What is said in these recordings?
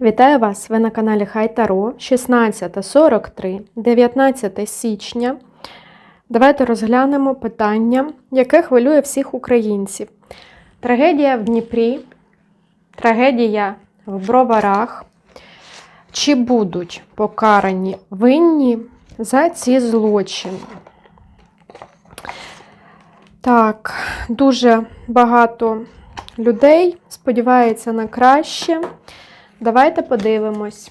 Вітаю вас! Ви на каналі Хай Таро 16.43, 19 січня. Давайте розглянемо питання, яке хвилює всіх українців. Трагедія в Дніпрі, трагедія в Броварах. Чи будуть покарані винні за ці злочини? Так, дуже багато людей сподівається на краще. Давайте подивимось.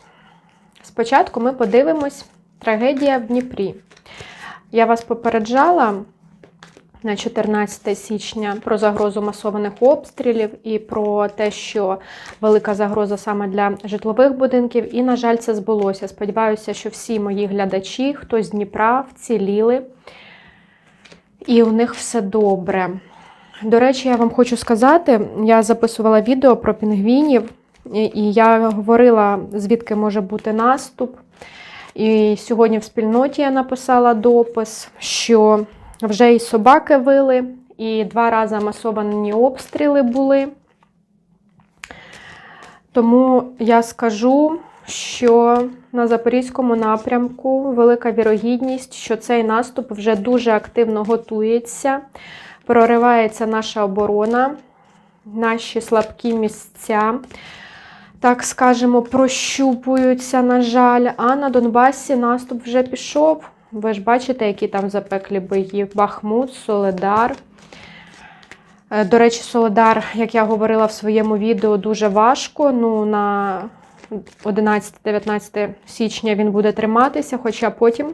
Спочатку ми подивимось трагедія в Дніпрі. Я вас попереджала на 14 січня про загрозу масованих обстрілів і про те, що велика загроза саме для житлових будинків. І, на жаль, це збулося. Сподіваюся, що всі мої глядачі, хто з Дніпра, вціліли, і у них все добре. До речі, я вам хочу сказати, я записувала відео про пінгвінів. І я говорила, звідки може бути наступ. І сьогодні в спільноті я написала допис, що вже і собаки вили, і два рази масовані обстріли були. Тому я скажу, що на Запорізькому напрямку велика вірогідність, що цей наступ вже дуже активно готується, проривається наша оборона, наші слабкі місця так скажемо, прощупуються, на жаль. А на Донбасі наступ вже пішов. Ви ж бачите, які там запеклі бої. Бахмут, Соледар. Е, До речі, Соледар, як я говорила в своєму відео, дуже важко. Ну, на 11-19 січня він буде триматися, хоча потім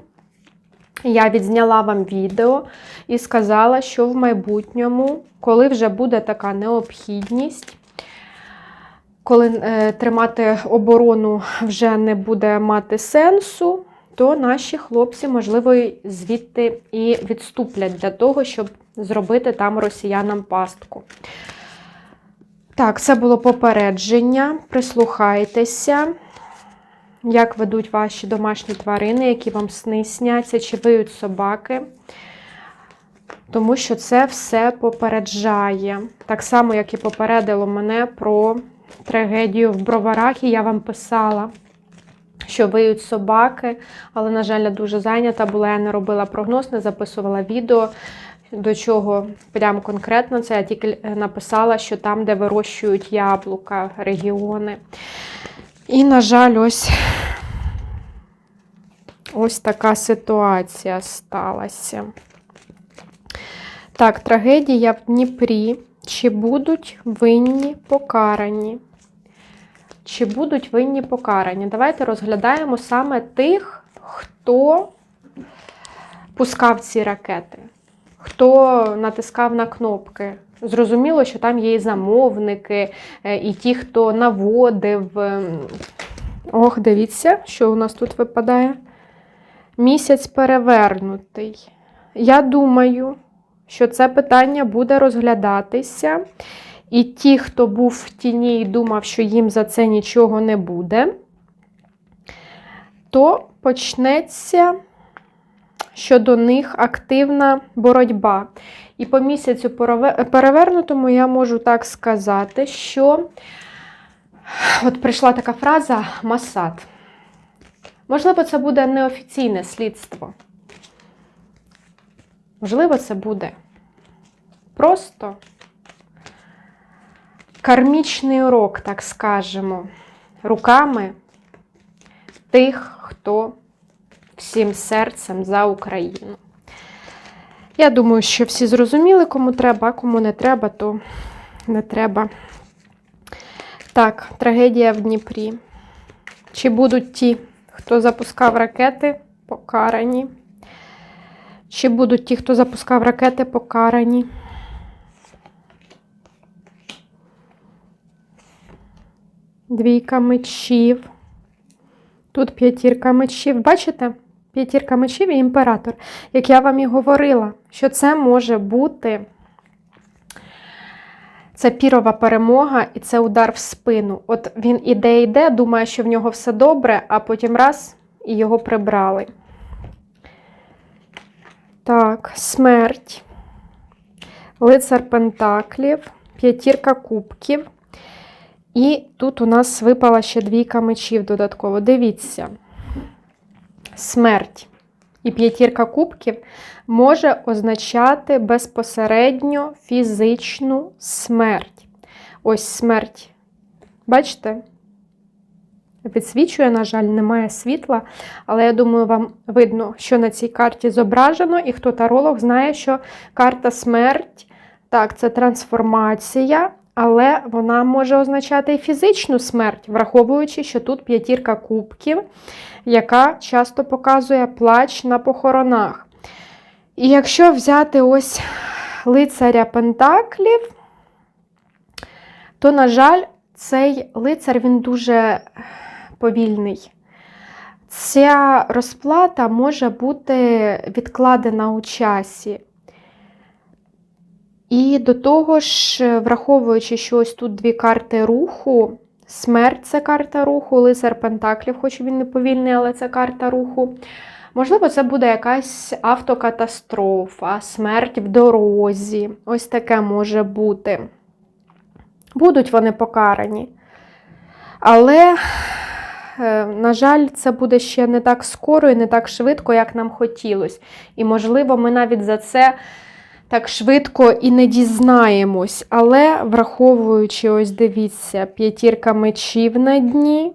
я відзняла вам відео і сказала, що в майбутньому, коли вже буде така необхідність, коли е, тримати оборону вже не буде мати сенсу, то наші хлопці, можливо, звідти і відступлять для того, щоб зробити там росіянам пастку. Так, це було попередження. Прислухайтеся, як ведуть ваші домашні тварини, які вам сни сняться, чи виють собаки. Тому що це все попереджає. Так само, як і попередило мене про трагедію в броварах, і я вам писала, що виють собаки, але, на жаль, я дуже зайнята була, я не робила прогноз, не записувала відео. До чого прям конкретно це я тільки написала, що там, де вирощують яблука, регіони. І, на жаль, ось ось така ситуація сталася. Так, трагедія в Дніпрі. Чи будуть винні покарані? Чи будуть винні покарані? Давайте розглядаємо саме тих, хто пускав ці ракети, хто натискав на кнопки. Зрозуміло, що там є і замовники, е, і ті, хто наводив. Ох, дивіться, що у нас тут випадає. Місяць перевернутий. Я думаю що це питання буде розглядатися. І ті, хто був в тіні і думав, що їм за це нічого не буде, то почнеться щодо них активна боротьба. І по місяцю перевернутому я можу так сказати, що от прийшла така фраза масад. Можливо, це буде неофіційне слідство. Можливо, це буде просто кармічний урок, так скажемо, руками тих, хто всім серцем за Україну. Я думаю, що всі зрозуміли, кому треба, а кому не треба, то не треба. Так, трагедія в Дніпрі. Чи будуть ті, хто запускав ракети, покарані? Чи будуть ті, хто запускав ракети, покарані? Двійка мечів. Тут п'ятірка мечів. Бачите? П'ятірка мечів і імператор. Як я вам і говорила, що це може бути це пірова перемога і це удар в спину. От він іде, йде, думає, що в нього все добре, а потім раз і його прибрали. Так, смерть, лицар Пентаклів, п'ятірка кубків І тут у нас випала ще двійка мечів додатково. Дивіться, смерть і п'ятірка кубків може означати безпосередньо фізичну смерть. Ось смерть. Бачите? Підсвічує, на жаль, немає світла, але я думаю, вам видно, що на цій карті зображено, і хто таролог знає, що карта смерть, так, це трансформація, але вона може означати і фізичну смерть, враховуючи, що тут п'ятірка кубків, яка часто показує плач на похоронах. І якщо взяти ось лицаря Пентаклів, то, на жаль, цей лицар він дуже повільний. Ця розплата може бути відкладена у часі. І до того ж, враховуючи, що ось тут дві карти руху, смерть це карта руху, лицар Пентаклів, хоч він не повільний, але це карта руху. Можливо, це буде якась автокатастрофа, смерть в дорозі. Ось таке може бути. Будуть вони покарані. Але, на жаль, це буде ще не так скоро і не так швидко, як нам хотілося. І, можливо, ми навіть за це так швидко і не дізнаємось. Але, враховуючи, ось дивіться, п'ятірка мечів на дні,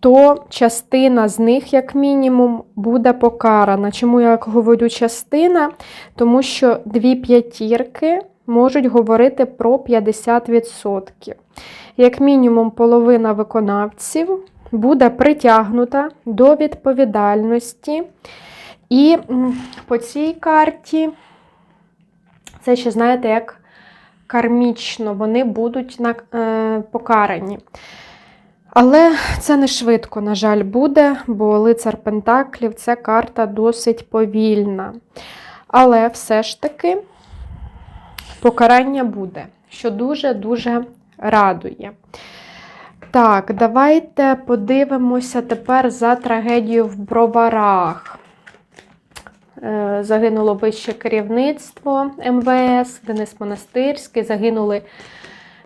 то частина з них, як мінімум, буде покарана. Чому я говорю частина? Тому що дві п'ятірки можуть говорити про 50%. Як мінімум, половина виконавців буде притягнута до відповідальності. І по цій карті, це ще, знаєте, як кармічно, вони будуть е, покарані. Але це не швидко, на жаль, буде, бо лицар Пентаклів це карта досить повільна. Але все ж таки покарання буде, що дуже-дуже радує. Так, давайте подивимося тепер за трагедію в броварах. Е, Загинуло вище керівництво МВС, Денис Монастирський, загинули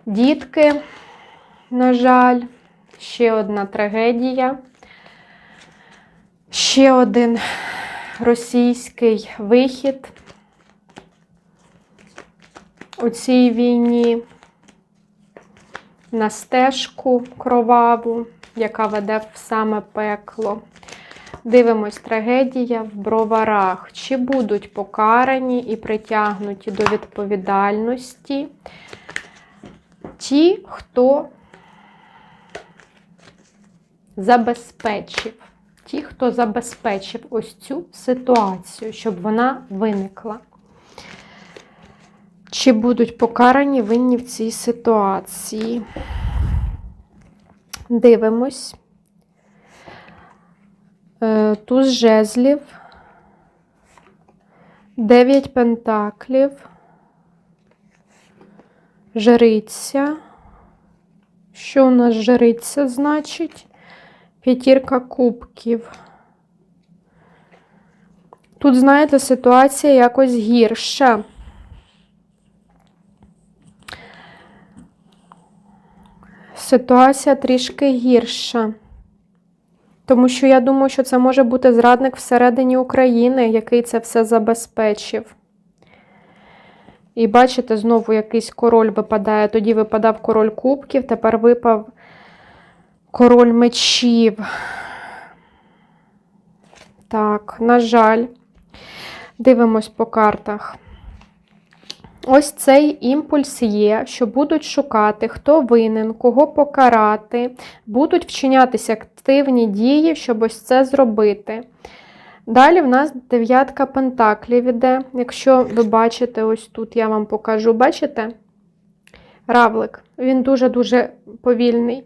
дітки, на жаль, ще одна трагедія. Ще один російський вихід у цій війні на стежку кроваву, яка веде в саме пекло. Дивимось, трагедія в броварах. Чи будуть покарані і притягнуті до відповідальності ті, хто забезпечив, ті, хто забезпечив ось цю ситуацію, щоб вона виникла. Чи будуть покарані винні в цій ситуації? Дивимось. Е, Туз жезлів, 9 пентаклів, жриця. Що у нас жриця значить? П'ятірка кубків. Тут, знаєте, ситуація якось гірша. Ситуація трішки гірша. Тому що я думаю, що це може бути зрадник всередині України, який це все забезпечив. І бачите, знову якийсь король випадає. Тоді випадав король кубків, тепер випав король мечів. Так, на жаль, дивимось по картах. Ось цей імпульс є, що будуть шукати, хто винен, кого покарати, будуть вчинятися активні дії, щоб ось це зробити. Далі в нас дев'ятка пентаклів іде. Якщо ви бачите, ось тут я вам покажу, бачите? Равлик, він дуже-дуже повільний.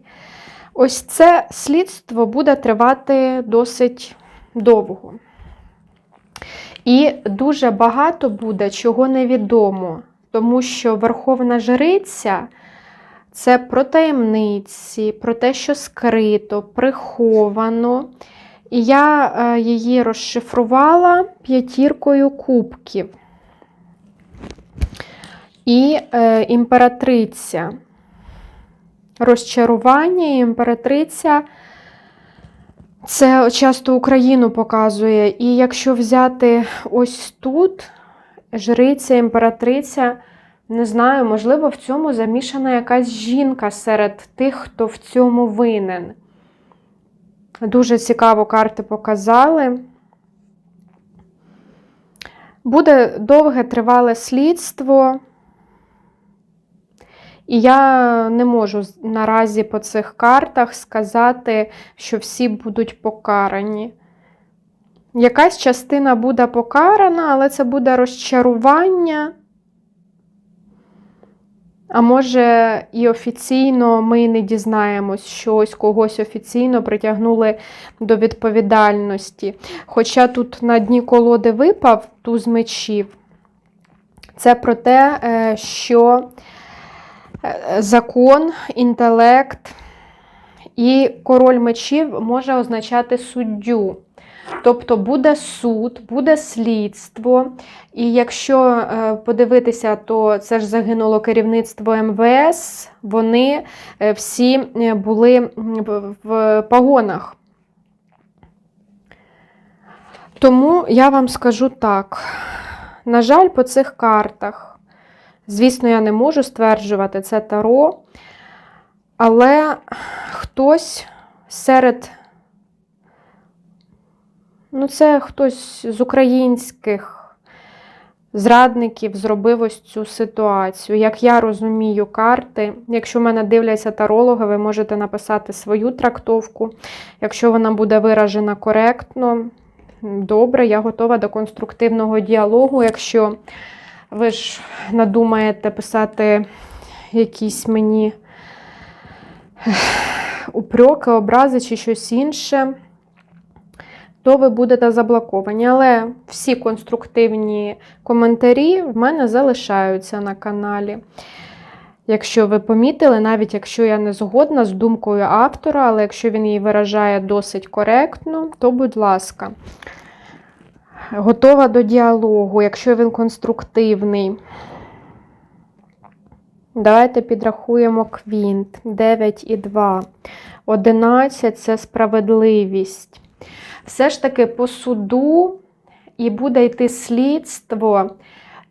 Ось це слідство буде тривати досить довго. І дуже багато буде, чого невідомо, тому що Верховна Жриця це про таємниці, про те, що скрито, приховано. І я е, її розшифрувала п'ятіркою кубків. І е, імператриця. Розчарування і імператриця. Це часто Україну показує. І якщо взяти ось тут жриця, імператриця, не знаю, можливо, в цьому замішана якась жінка серед тих, хто в цьому винен. Дуже цікаво карти показали. Буде довге тривале слідство. І я не можу наразі по цих картах сказати, що всі будуть покарані. Якась частина буде покарана, але це буде розчарування. А може, і офіційно ми не дізнаємось, що ось когось офіційно притягнули до відповідальності. Хоча тут на дні колоди випав туз мечів, це про те, е, що закон, інтелект і король мечів може означати суддю. Тобто буде суд, буде слідство. І якщо е, подивитися, то це ж загинуло керівництво МВС, вони е, всі були в погонах. Тому я вам скажу так: на жаль, по цих картах. Звісно, я не можу стверджувати це таро, але хтось серед, ну, це хтось з українських зрадників зробив ось цю ситуацію. Як я розумію карти, якщо мене дивляться тарологи, ви можете написати свою трактовку. Якщо вона буде виражена коректно, добре, я готова до конструктивного діалогу. Якщо ви ж надумаєте писати якісь мені упреки, образи чи щось інше, то ви будете заблоковані. Але всі конструктивні коментарі в мене залишаються на каналі. Якщо ви помітили, навіть якщо я не згодна з думкою автора, але якщо він її виражає досить коректно, то будь ласка готова до діалогу, якщо він конструктивний. Давайте підрахуємо квінт. 9 і 2. 11 це справедливість. Все ж таки по суду і буде йти слідство,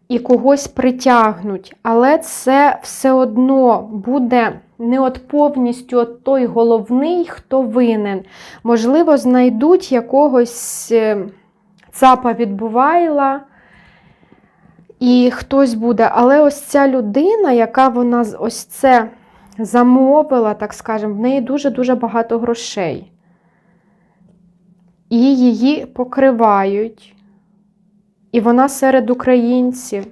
і когось притягнуть. Але це все одно буде не от повністю от той головний, хто винен. Можливо, знайдуть якогось. Е, ЦАПа відбувайла, і хтось буде. Але ось ця людина, яка вона ось це замовила, так скажемо, в неї дуже-дуже багато грошей. І її покривають. І вона серед українців.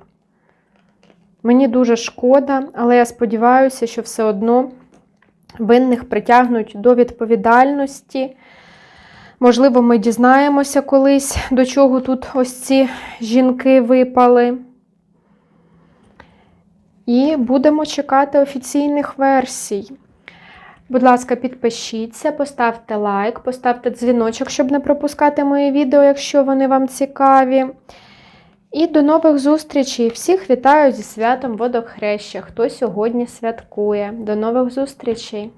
Мені дуже шкода, але я сподіваюся, що все одно винних притягнуть до відповідальності. Можливо, ми дізнаємося колись, до чого тут ось ці жінки випали. І будемо чекати офіційних версій. Будь ласка, підпишіться, поставте лайк, поставте дзвіночок, щоб не пропускати мої відео, якщо вони вам цікаві. І до нових зустрічей! Всіх вітаю зі святом Водохреща, хто сьогодні святкує. До нових зустрічей!